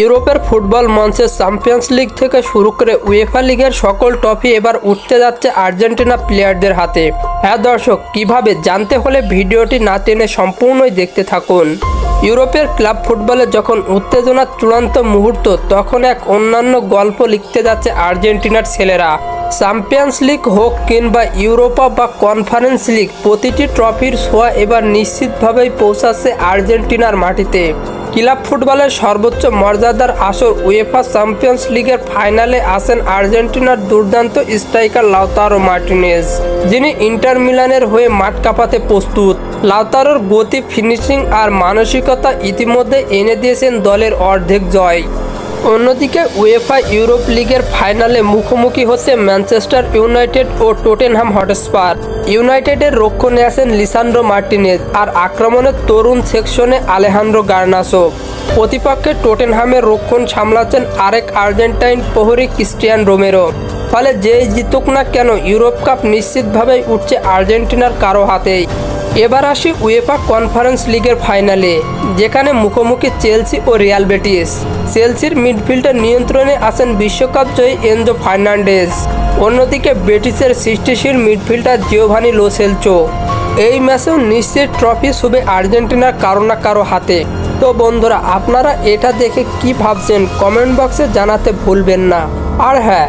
ইউরোপের ফুটবল মঞ্চে champions league থেকে শুরু করে উয়েফা লিগের সকল ট্রফি এবার উঠতে যাচ্ছে আর্জেন্টিনা প্লেয়ারদের হাতে। হ্যাঁ দর্শক, কীভাবে জানতে হলে ভিডিওটি না টেনে সম্পূর্ণই দেখতে থাকুন। ইউরোপের ক্লাব ফুটবলে যখন উত্তেজনার চূড়ান্ত মুহূর্ত, তখন এক অন্যান্য গল্প লিখতে যাচ্ছে আর্জেন্টিনার ছেলেরা। চ্যাম্পিয়ন্স লিগ হোক কিংবা ইউরোপা বা কনফারেন্স লিগ, প্রতিটি ট্রফির ছোঁয়া এবার নিশ্চিতভাবেই পৌঁছাচ্ছে আর্জেন্টিনার মাটিতে। ক্লাব ফুটবলের সর্বোচ্চ মর্যাদার আসর উয়েফা চ্যাম্পিয়ন্স লিগের ফাইনালে আসেন আর্জেন্টিনার দুর্দান্ত স্ট্রাইকার লাউতারো মার্টিনেজ, যিনি ইন্টার মিলানের হয়ে মাঠ কাঁপাতে প্রস্তুত। লাউতারোর গতি, ফিনিশিং আর মানসিকতা ইতিমধ্যে এনে দিয়েছেন দলের অর্ধেক জয়। অন্যদিকে উয়েফা ইউরোপ লিগের ফাইনালে মুখোমুখি হচ্ছে ম্যানচেস্টার ইউনাইটেড ও টোটেনহাম হটস্পার। ইউনাইটেডের রক্ষণে আছেন লিসান্ড্রো মার্টিনেজ আর আক্রমণের তরুণ সেকশনে আলেহান্দ্রো গার্নাসো। প্রতিপক্ষে টোটেনহামের রক্ষণ সামলাচ্ছেন আরেক আর্জেন্টাইন প্রহরী ক্রিস্টিয়ান রোমেরো। ফলে যেই জিতুক না কেন, ইউরোপ কাপ নিশ্চিতভাবেই উঠছে আর্জেন্টিনার কারও হাতেই। এবার আসি উয়েফা কনফারেন্স লিগের ফাইনালে যেখানে মুখোমুখি চেলসি ও রিয়াল বেটিস চেলসির মিডফিল্ডের নিয়ন্ত্রণে আছেন বিশ্বকাপ জয়ী এনজো ফার্নান্ডেজ অন্যদিকে বেটিসের সৃষ্টিশীল মিডফিল্ডার জিওভানি লোসেলচো এই ম্যাচেও নিশ্চিত ট্রফি শুবে আর্জেন্টিনার কারও না কারও হাতে। তো বন্ধুরা, আপনারা এটা দেখে কি ভাবছেন? কমেন্ট বক্সে জানাতে ভুলবেন না। আর হ্যাঁ